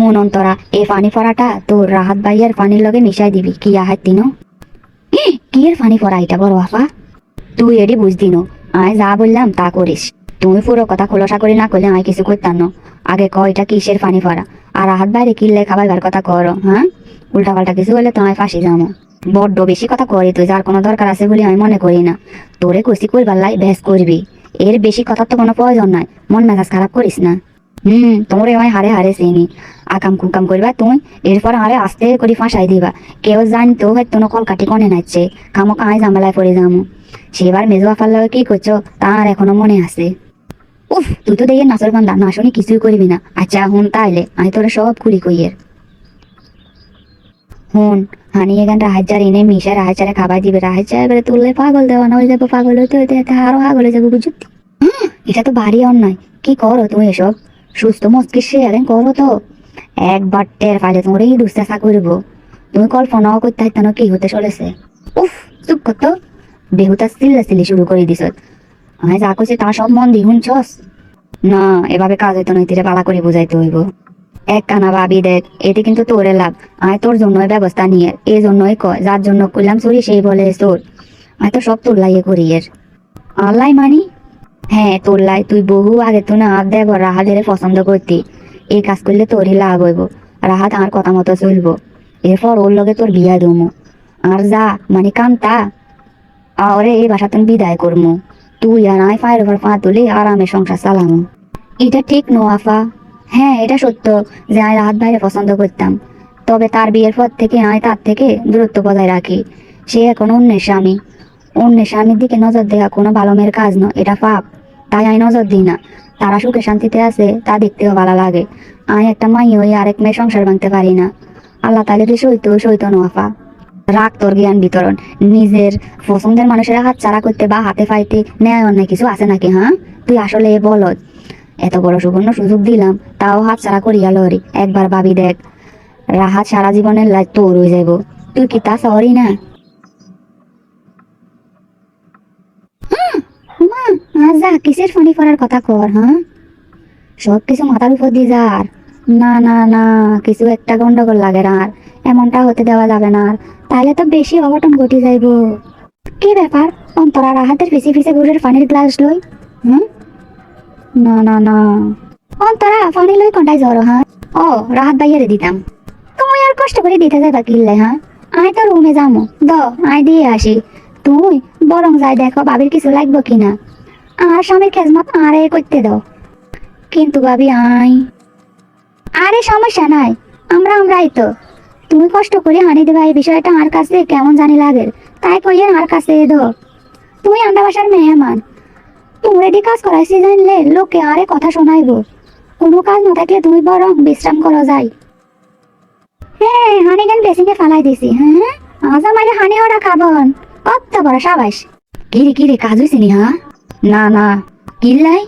হুন অন্তরা এই পানি ফরাটা তোর রাহাত ভাইয়ের পানির লগে মিশাই দিবি, কি আহার তিনো কি এর পানি ফরা এটা বড় আফা? তুই এটি বুঝদি নো, আয় যা বললাম তা করিস। তুমি পুরো কথা খোলসা করে না করলে আমি কিছু করতাম না। আগে ক, এটা কিসের পানি ফরা আর রাহাত বাইরে কিনলে খাবার বার কথা করো হ্যাঁ? উল্টা পাল্টা কিছু হলে তোমায় ফাঁসি যাব বড্ড বেশি কথা করি তুই, যার কোনো দরকার আছে বলে আমি মনে করি না। তোরে কুস্তি করবার লাই ব্যাস করবি। এর বেশি কথার তো কোনো প্রয়োজন নাই, মন মেজাজ খারাপ করিস না। হুম, তোমরে আমি হারে হারে চিনি। আকাম কুকাম করবা তুই এরপর আরে আস্তে করে ফাঁসাই দিবা। কেউ জানতো হয়তো কোনো কলকাটি কনে নাচছে, কামো কাঁই জামেলায় পড়ে যাব সেবার মেজো আফার কি করছ তার এখনও মনে আছে। উফ, তুই তো দেখে নাচর বান্ধা না শুনি কিছুই করবি না। আচ্ছা হুন তাইলে, আমি তোরা সব খুলি কইয়ের। হুন, হানি এখান রাহাজার এনে মিশা রাহাজারে খাবার দিবে। রাহাজার এবারে তুললে পাগল দেওয়া না হয়ে যাব পাগল হইতে হইতে আরও পাগল হয়ে যাব বুঝলি এটা তো ভারী অন্যায়। কি করো তুমি এসব? সুস্থ মস্তিষ্কে এখন করো তো। একবার টের পাইলে তোমার এই দুশ্চেষ্টা করব তুমি কল্পনাও করতে হইতে কি হতে চলেছে। উফ, চুপ করতো বেহুতা সিল্লা সিলি শুরু করে দিস আমি যা করছি তা সব মন দি শুনছস? না, এভাবে কাজ হইতো না তীরে পালা করে বুঝাইতে হইব। এক কানা ভাবি দেখ, এতে কিন্তু তোরে লাভ। আমি তোর জন্যই ব্যবস্থা নিয়ে এই জন্যই কয়, যার জন্য করলাম চুরি সেই বলে তোর। আমি তো সব তোর লাইয়ে করি এর। আল্লাহ মানি হ্যাঁ তোর লাই তুই বহু আগে তো না দেব রাহাদের পছন্দ করতি। এই কাজ করলে তোরই লাভ হইব। রাহাত আমার কথা মতো চলবো। এরপর ওর লগে তোর বিয়া দমু আর যা মানে কান্তা আরে এই বাসা তুমি বিদায় করমু তুই আর আয় ফায়ের উপর পা তুলে আরামে সংসার চালামু এটা ঠিক নো আফা। হ্যাঁ এটা সত্য যে আমি রাহাত ভাইরে পছন্দ করতাম। তবে তার বিয়ের পর থেকে আমি তার থেকে দূরত্ব বজায় রাখি। সে এখন অন্যের স্বামী। অন্যের স্বামীর দিকে নজর দেওয়া কোনো ভালো মেয়ের কাজ নয়, এটা পাপ। তাই আমি নজর দিই না। তারা সুখে শান্তিতে আছে, তা দেখতেও ভালো লাগে। আমি একটা মাই হয়ে আরেক মেয়ে সংসার ভাঙতে পারি না। আল্লাহ তাহলে কি সইত সইত নোয়াফা রাগ তোর জ্ঞান বিতরণ। নিজের পছন্দের মানুষের হাত ছাড়া করতে বা হাতে ফাইতে ন্যায় অন্যায় কিছু আছে নাকি হ্যাঁ? তুই আসলে এ বলদ। এত বড় সুবর্ণ সুযোগ দিলাম, তাও হাত ছাড়া করিয়া লরি একবার ভাবি দেখ রাহাত সারা জীবনের লাইফ তোর হয়ে যাইব। তুই কি তা সরি না মা আর যা কিসের ফোনি করার কথা কর হ্যাঁ? সব কিছু মাথার উপর দিয়ে যার না না না, কিছু একটা গন্ডগোল লাগে না আর। এমনটা হতে দেওয়া যাবে না আর। তাহলে তো বেশি অঘটন ঘটে যাইব। কি ব্যাপার? অন্তরা রাহাতের পিছে পিছে ঘুরের পানির গ্লাস লই? হুম? না না না। অন্তরা পানি লই কোনটাই জ্বর হ্যাঁ? ও, রাহাত ভাইয়ারে দিতাম। তুমি আর কষ্ট করে দিতে যাবা কিনলে হ্যাঁ? আয় তো রুমে যাব দ, আয় দিয়ে আসি। তুই বরং যাই দেখো বাবির কিছু লাগবো কিনা। আর স্বামীর খেজমত আরে করতে দাও। কিন্তু ভাবি আই আরে সমস্যা নাই, আমরা আমরাই তো। তুমি কষ্ট করে হানি দেবা এই বিষয়টা আমার কাছে কেমন জানি লাগে, তাই কইয়ে আমার কাছে দো তুমি আমরা বাসার মেহমান। তুমি এদি কাজ করাইছি জানলে লোকে আরে কথা শোনাইবো। কোনো কাজ না থাকলে তুমি বরং বিশ্রাম করো যাই। হ্যাঁ হানি গান বেসিংয়ে ফালাই দিছি হ্যাঁ? আজ আমাকে হানি ওরা খাবন। কত বড় সাবাস। কিরে কিরে, কাজ হয়েছে নি হ্যাঁ? না না। কিল্লাই?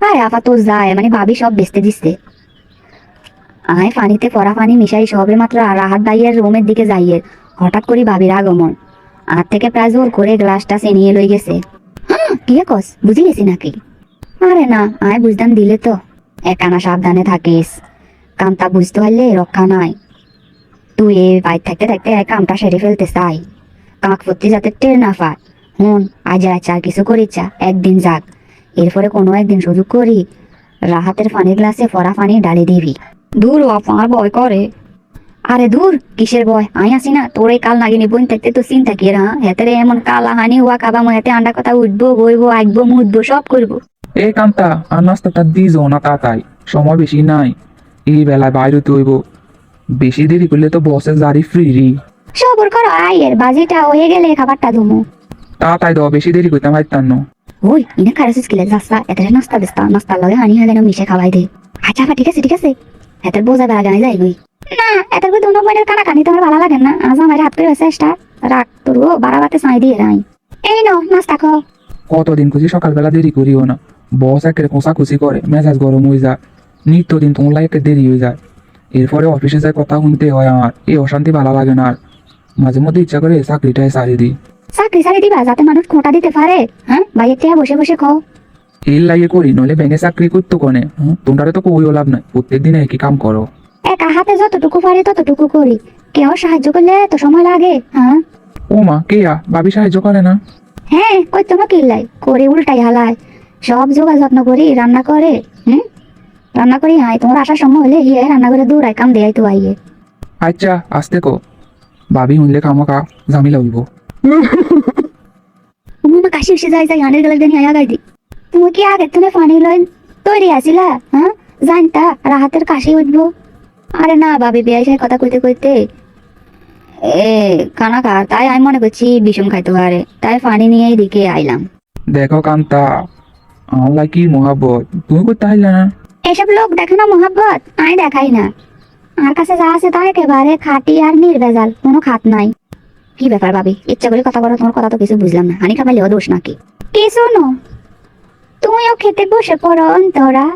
আরে আপা তো যায়। মানে ভাবি সব বেচতে দিচ্ছে। আয় পানিতে পরা পানি মিশাই সবে মাত্র রাহাত দাইয়ের রুমের দিকে যাইয়ে। হঠাৎ করে ভাবির আগমন। আর থেকে প্রায় জোর করে গ্লাসটা সেনিয়ে লই গেছে। হাঁ, কি কস? বুঝি গেছি নাকি? আরে না আয় বুঝদান দিলে তো। একানা সাবধানে থাকিস। কামটা বুঝতে পারলে রক্ষা নাই। তুই এ বাইর থাকতে থাকতে কামটা সেরে ফেলতে চাই। কাক ফুটতে যাতে টের না পায়। হুন আজ আর চার কিছু করিচ্ছা একদিন যাক। এরপরে কোনো একদিন সুযোগ করি রাহাতের পানির গ্লাসে ফরা পানি ডালি দিবি। দূর আমার ভয় করে। আরে দূর কিসের ভয়? আই আসি না তোর এই কাল নাগিনি বোন থাকতে তো চিন্তা কি রা হেতে রে এমন কালা হানি হওয়া কাবা হেতে আন্ডা কথা উঠবো বইবো আঁকবো মুদবো সব করব। এ কান্তা আর নাস্তাটা দিজ না তাতাই সময় বেশি নাই। এই বেলায় বাইরে তৈব বেশি দেরি করলে তো বসে জারি ফ্রি রি সবর করো আয়ের বাজিটা হয়ে গেলে খাবারটা ধুমো। তাতাই দাও বেশি দেরি করতাম হাইতাম না ওই ইনে খারাপ স্কিলে যাস্তা এতে নাস্তা দিস্তা নাস্তার লগে হানি হয়ে যেন মিশে খাওয়াই দে। আচ্ছা আপা ঠিক আছে ঠিক আছে। এতের বোঝা বেড়া জানি যাই গই না এতের করে দুনো বোনের কানা কানি তোমার ভালো লাগে না। আজ আমার হাত করে চেষ্টা রাখ তোর ও বাড়াবাতে সাই দিয়ে রাই এই নো নাস্তা খাও। কতদিন খুঁজি সকালবেলা দেরি করিও না। বস একের কোষাকুচি করে মেজাজ গরম হয়ে যায়। নিত্যদিন তোমার লাইফে দেরি হয়ে যায়। এরপরে অফিসে যায় কথা শুনতে হয় আমার। এই অশান্তি ভালো লাগে না আর। মাঝে মধ্যে ইচ্ছা করে চাকরিটাই সারি দিই। চাকরি দিবা যাতে মানুষ খোঁটা দিতে পারে হ্যাঁ? বাইরে থেকে বসে বসে খাও। এই লাইয়ে করি নলে ব্যাঙে চাকরি করতো কনে তোমরা তো কইও লাভ নাই প্রত্যেক দিনে একই কাম করো। একা হাতে যতটুকু পারি ততটুকু করি। কেউ সাহায্য করলে তো সময় লাগে হ্যাঁ? ও মা কেয়া ভাবি সাহায্য করে না? হ্যাঁ কই তোমার কিল্লাই করে উল্টাই হালায় সব যোগা যত্ন করি রান্না করে হুম? রান্না করি আয় তোমার আসার সময় হলে হিয়ে রান্না করে দৌড়াই কাম দেয় তো আইয়ে। আচ্ছা আসতে কো। ভাবি শুনলে খামোকা ঝামেলা হইব। তৈরি হ্যাঁ জানতা রাহাতের কাশি উঠবো। আরে না ভাবি বিয়াই কথা কইতে কইতে এ খানা খা তাই আমি মনে করছি বিষম খাইতে তাই পানি নিয়ে এদিকে আইলাম। দেখো কান্তা আমার কি মহাব্বত? তুমি করতে না? এসব লোক দেখে না মোহাব্বত? আমি দেখাই না। আমার কাছে যা আছে তা একেবারে খাটি আর নির্ভেজাল কোনো খাত নাই। কি ব্যাপার ভাবি? ইচ্ছা করে কথা বলো তোমার কথা তো কিছু বুঝলাম না। হানি খাবাইলেও দোষ নাকি? কি শোনো তুমিও খেতে বসে পড়ো অন্তরা।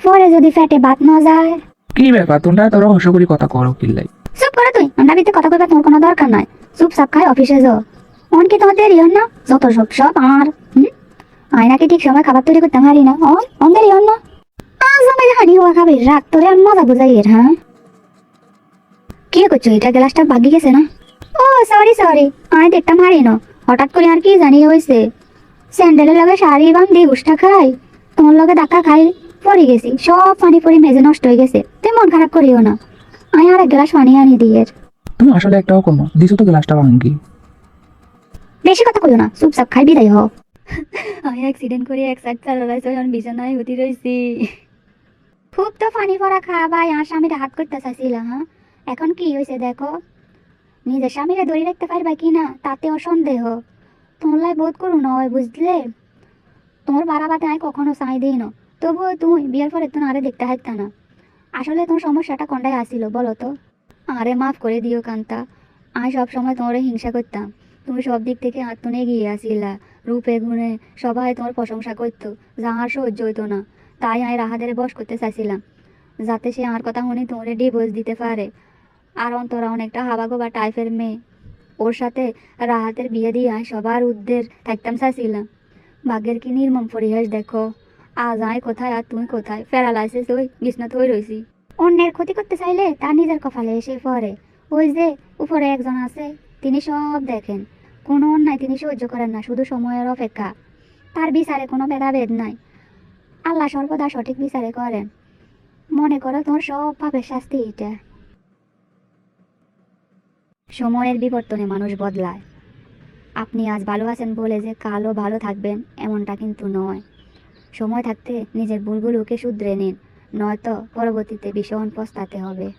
পরে যদি ফ্যাটে ভাত না যায়। কি ব্যাপার তোমরা এত রহস্য করে কথা করো কিল্লাই চুপ করো তুই আমরা বিতে কথা কইবা তোমার কোনো দরকার নাই চুপ চাপ খাই অফিসে যাও। অন কি তোমার দেরি হন না? যত সব সব আমার আয়নাকে ঠিক সময় খাবার তৈরি করতে পারি না? অন অন দেরি হন না? আজ আমি হানি হওয়া খাবি। রাগ তোরে আর মজা বুঝাই এর হ্যাঁ? কি করছ? এটা গ্লাসটা ভাগি গেছে না? ও সরি সরি আমি দেখতাম হারি না। হঠাৎ করে আর কি জানি হয়েছে। স্যান্ডেলের লগে শাড়ি বান্ধি উষ্টা খাই তোমার লগে ধাক্কা খাই পড়ে গেছি। সব পানি পড়ে মেজে নষ্ট হয়ে গেছে। তুই মন খারাপ করিও না। আমি আর এক গ্লাস পানি আনি দিয়ে তুমি আসলে একটাও কমো দিছো তো গ্লাসটা ভাঙ্গি বেশি কথা কইও না। চুপচাপ খাই বিদায় হও। আমি অ্যাক্সিডেন্ট করে এক সাইড চালাইছি এখন বিছানায় হতি রইছি। খুব তো পানি পড়া খাবাই আর স্বামীরা হাত করতে চাইছিলাম হ্যাঁ? এখন কি হয়েছে দেখো? নিজের স্বামীরা ধরে রাখতে পারবা কি না তাতেও সন্দেহ তোমার বোধ করু নয়, বুঝলে? তোমার বাড়াবাতে আমি কখনো চাই দিই না। তবুও তুমি বিয়ের পরে তুমি আরে দেখতে হাইতা না। আসলে তোমার সমস্যাটা কোনটায় আসিল বলো তো? আরে মাফ করে দিও কান্তা। আমি সব সময় তোমার হিংসা করতাম। তুমি সব দিক থেকে আত্মনে এগিয়ে আসিলা। রূপে, গুণে সবাই তোমার প্রশংসা করতো। যাহার সহ্য হইতো না। তাই আমি রাহাদের বস করতে চাইছিলাম। যাতে সে আমার কথা শুনে তোমার ডিভোর্স দিতে পারে। আর অন্তরা অনেকটা হাবাগো বা টাইপের মেয়ে। ওর সাথে রাহাতের বিয়ে দিয়ে সবার উদ্দের থাকতাম চাইছিলাম ভাগ্যের কি নির্মম পরিহাস দেখো। আজ আয় কোথায় আর তুমি কোথায়? প্যারালাইসিস ওই বিছনাথ হয়ে রয়েছি অন্যের ক্ষতি করতে চাইলে তার নিজের কপালে এসে পড়ে। ওই যে উপরে একজন আছে, তিনি সব দেখেন। কোনো অন্যায় তিনি সহ্য করেন না, শুধু সময়ের অপেক্ষা। তার বিচারে কোনো ভেদাভেদ নাই। আল্লাহ সর্বদা সঠিক বিচারে করেন। মনে করো তোমার সব পাপের শাস্তি এটা। সময়ের বিবর্তনে মানুষ বদলায়। আপনি আজ ভালো আছেন বলে যে কালও ভালো থাকবেন, এমনটা কিন্তু নয়। সময় থাকতে নিজের ভুলগুলোকে শুধরে নিন, নয়তো পরবর্তীতে ভীষণ পস্তাতে হবে।